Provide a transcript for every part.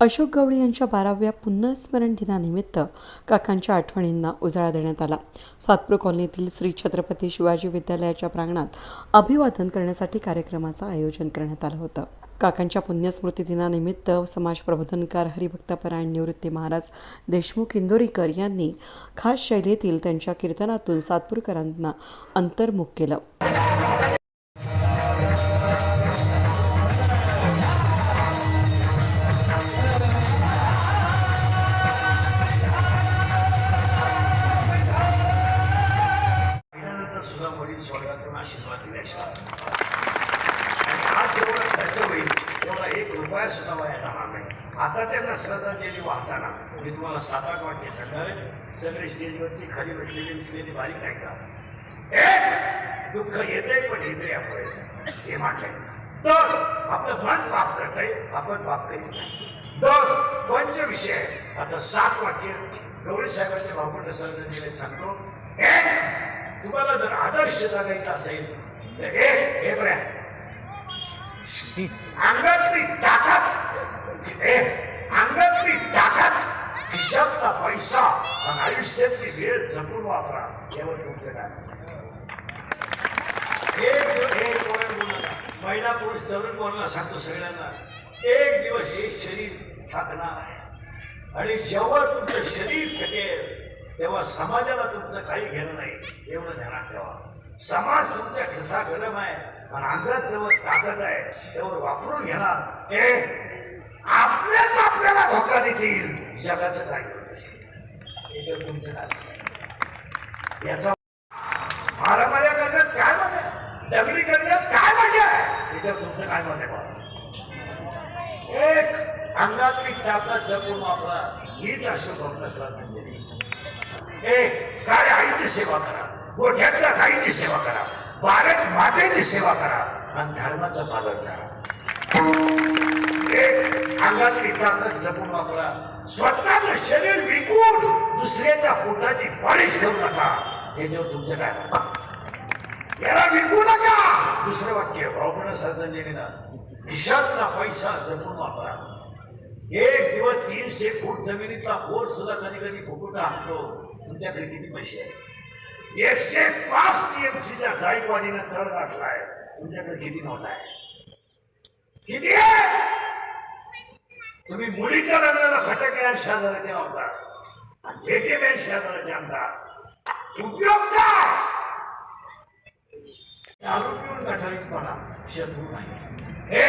अशोक गवळी यांच्या बाराव्या पुनर्स्मरण दिनानिमित्त काकांच्या आठवणींना उजाळा देण्यात आला. सातपूर कॉलनीतील श्री छत्रपती शिवाजी विद्यालयाच्या प्रांगणात अभिवादन करण्यासाठी कार्यक्रमाचं आयोजन करण्यात आलं होतं. काकांच्या पुण्यस्मृती दिनानिमित्त समाज प्रबोधनकार हरिभक्तपरायण निवृत्ती महाराज देशमुख इंदोरीकर यांनी खास शैलीतील त्यांच्या कीर्तनातून सातपूरकरांना अंतर्मुख केलं. सुद्धा स्वर्गातून आशीर्वाद दिल्याशिवाय आणि आज जेवढा खर्च होईल तेवढा एक रुपया सुद्धा वाया जाणार नाही आता त्यांना श्रद्धांजली वाहताना मी तुम्हाला सात आठ वाक्य सांगणार आहे सगळे स्टेजवरची खाली बसलेली बसलेली बारीक ऐका एक दुःख येते पण येते आपण येतं हे म्हटलंय तर आपलं मन पाप करतंय आपण पाप करीत नाही दोन पंच विषय आता सात वाक्य गौरी साहेबांच्या भावपट श्रद्धांजली सांगतो एक तुम्हाला जर आदर्श जगायचा असेल तर एक हे बऱ्या अंगातली ताकद ए अंगातली ताकद खिशातला पैसा आणि आयुष्यातली वेळ जपून वापरा. यावर तुमचं काय एक एक महिला पुरुष तरुण बोलला सांगतो सगळ्यांना. एक दिवस हे शरीर थकणार आहे. आणि जेव्हा तुमचं शरीर थकेल तेव्हा समाजाला तुमचं काही घेणं नाही. एवढं ध्यानात ठेवा. समाज तुमच्या खिसा गरम आहे पण अंगात जेव्हा ताकद आहे. तेव्हा वापरून घेणार. ते आपल्याच आपल्याला धोका देतील. जगाचं काय तुमचं काय याचा मारामाऱ्या करण्यात काय मजा आहे? दगडी करण्यात काय मजा आहे? याच्यावर तुमचं काय मजा आहे एक अंगातली ताकद जपून वापरा. हीच अशी भक्त श्रद्धांजली एक काय आईची सेवा करा. गोठ्यातल्या गाईची सेवा करा. भारत मातेची सेवा करा. आणि धर्माचं पालन करा. एक अंगातली ताकद जपून वापरा. स्वतःच शरीर विकून दुसऱ्याच्या पोटाची पॉलिश घेऊ नका. हे याच्यावर तुमचं काय? याला विकू नका. दुसरं वाक्य भावपणा श्रद्धांजलीनं खिशातला पैसा जपून वापरा. एक दिवस तीनशे फूट जमिनीतला बोर सुद्धा कधी कधी फुकुटा आणतो तुमच्याकडे किती पैसे आहेत? एकशे पाच टीएमसीच्या जायकवाडीनं तळ गाठलाय. तुमच्याकडे किती नव्हता आहे किती आहे तुम्ही मुलीच्या लग्नाला फटाके आणि शेजाराचे आणता आणि पेटे बॅन शेजाराचे आणता. उपयोग काय? दारू पिऊन गठारीपणा शत्रू नाही. हे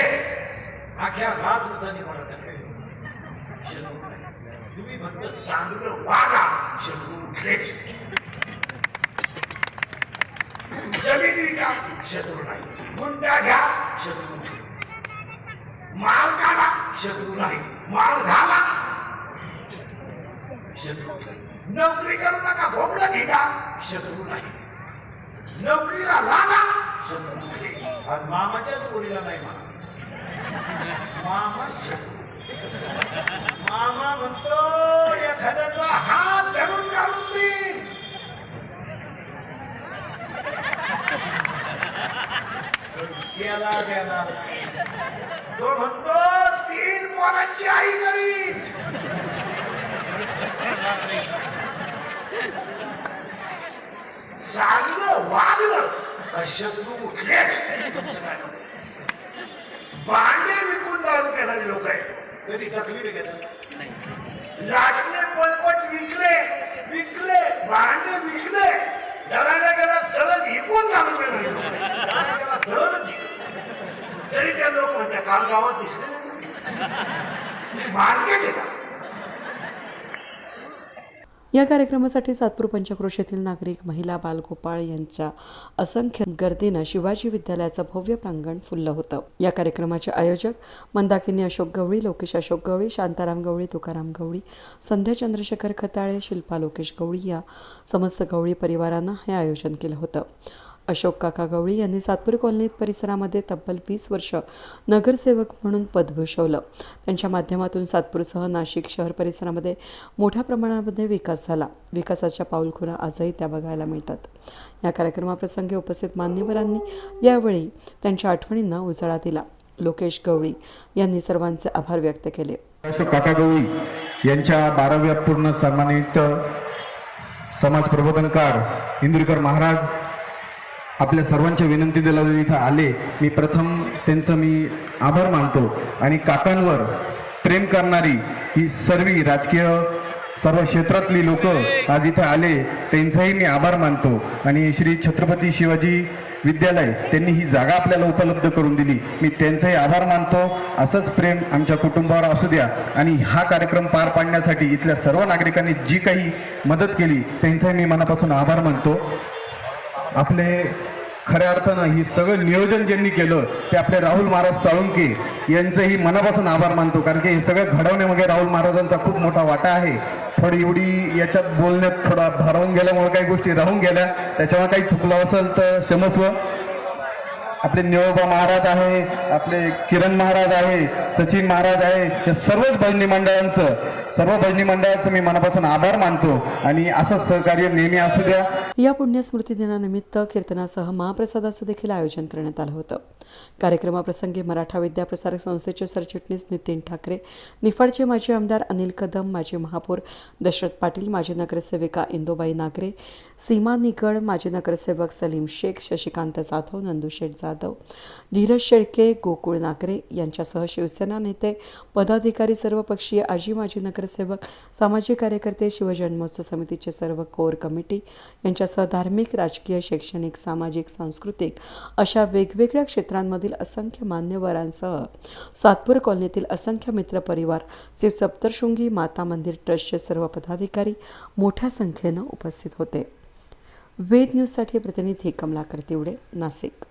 अख्या घात होतानी मला आहे शत्रू नाही. तुम्ही फक्त चांगलं वागा. शत्रू उठलेच जमीन विका शत्रू नाही गुंडा घ्या शत्रू माल काढा शत्रू नाही माल घाला शत्रू नाही नोकरी करू नका भोगडं घेता शत्रू नाही नोकरीला लागा शत्रू उठले आणि मामाच्याच पोरीला नाही म्हणा मामा शत्रू मामा म्हणतो गेला गेला तो म्हणतो तीन पोरांची आई करीन चांगलं वागलं का शत्रू उठलेच तुमचं काय भांडे विकून दारू पिणारी लोक आहे कधी तकलीफ घेतली लाटणे पळपट विकले विकले भांडे विकले. दळाला गेला दळण विकून दारू पिणारी लोक आहेत. दळणच विकलं. तरी त्या लोक म्हणतात काल गावात दिसले नाही. मार्केट येतात या कार्यक्रमासाठी सातपूर पंचक्रोशीतील नागरिक महिला बालगोपाळ यांच्या असंख्य गर्दीनं शिवाजी विद्यालयाचं भव्य प्रांगण फुललं होतं. या कार्यक्रमाचे आयोजक मंदाकिनी अशोक गवळी लोकेश अशोक गवळी शांताराम गवळी तुकाराम गवळी संध्या चंद्रशेखर खताळे शिल्पा लोकेश गवळी या समस्त गवळी परिवारानं हे आयोजन केलं होतं. अशोक काका गवळी यांनी सातपूर कॉलनीत परिसरामध्ये तब्बल वीस वर्ष नगरसेवक म्हणून पद भूषवलं. त्यांच्या माध्यमातून सातपूरसह नाशिक शहर परिसरामध्ये मोठ्या प्रमाणामध्ये विकास झाला. विकासाच्या पाऊलखुरा आजही त्या बघायला मिळतात. या कार्यक्रमाप्रसंगी उपस्थित मान्यवरांनी यावेळी त्यांच्या आठवणींना उजाळा दिला. लोकेश गवळी यांनी सर्वांचे आभार व्यक्त केले. अशोक काका गवळी यांच्या बाराव्या पूर्ण सन्मानित समाज प्रबोधनकार इंदुरकर महाराज आपल्या सर्वांच्या विनंती दिला इथं आले मी प्रथम त्यांचं मी आभार मानतो. आणि काकांवर प्रेम करणारी ही सर्व राजकीय सर्व क्षेत्रातली लोक आज इथं आले त्यांचाही मी आभार मानतो. आणि श्री छत्रपती शिवाजी विद्यालय त्यांनी ही जागा आपल्याला उपलब्ध करून दिली. मी त्यांचाही आभार मानतो. असंच प्रेम आमच्या कुटुंबावर असू द्या. आणि हा कार्यक्रम पार पाडण्यासाठी इथल्या सर्व नागरिकांनी जी काही मदत केली त्यांचाही मी मनापासून आभार मानतो. आपले खऱ्या अर्थानं ही सगळं नियोजन ज्यांनी केलं ते आपले राहुल महाराज साळुंके यांचंही मनापासून आभार मानतो. कारण की हे सगळं घडवण्यामध्ये राहुल महाराजांचा खूप मोठा वाटा आहे. थोडी एवढी याच्यात बोलण्यात थोडा भरवून गेल्यामुळे काही गोष्टी राहून गेल्या. त्याच्यामुळे काही चुकलं असेल तर क्षमस्व. आपले निळोबा महाराज आहे आपले किरण महाराज आहे सचिन महाराज आहे या सर्वच भजनी मंडळांचं सर्व भजनी मंडळाचं मी मनापासून आभार मानतो आणि असंच सहकार्य नेहमी असू द्या. या पुण्यस्मृती दिनानिमित्त कीर्तनासह महाप्रसादाचं देखील आयोजन करण्यात आलं होतं. कार्यक्रमाप्रसंगी मराठा विद्याप्रसारक संस्थेचे सरचिटणीस नितीन ठाकरे निफाडचे माजी आमदार अनिल कदम माजी महापौर दशरथ पाटील माजी नगरसेविका इंदोबाई नागरे सीमा निगड माजी नगरसेवक सलीम शेख शशिकांत जाधव नंदू शेठ जाधव धीरज शेळके गोकुळ नागरे यांच्यासह शिवसेना नेते पदाधिकारी सर्वपक्षीय आजी माजी नगर नगरसेवक सामाजिक कार्यकर्ते शिवजन्मोत्सव समितीचे सर्व कोर कमिटी यांच्यासह धार्मिक राजकीय शैक्षणिक सामाजिक सांस्कृतिक अशा वेगवेगळ्या क्षेत्रांमधील असंख्य मान्यवरांसह सातपूर कॉलनीतील असंख्य मित्रपरिवार श्री सप्तशृंगी माता मंदिर ट्रस्टचे सर्व पदाधिकारी मोठ्या संख्येनं उपस्थित होते. वेद न्यूजसाठी प्रतिनिधी कमलाकर तिवडे नाशिक.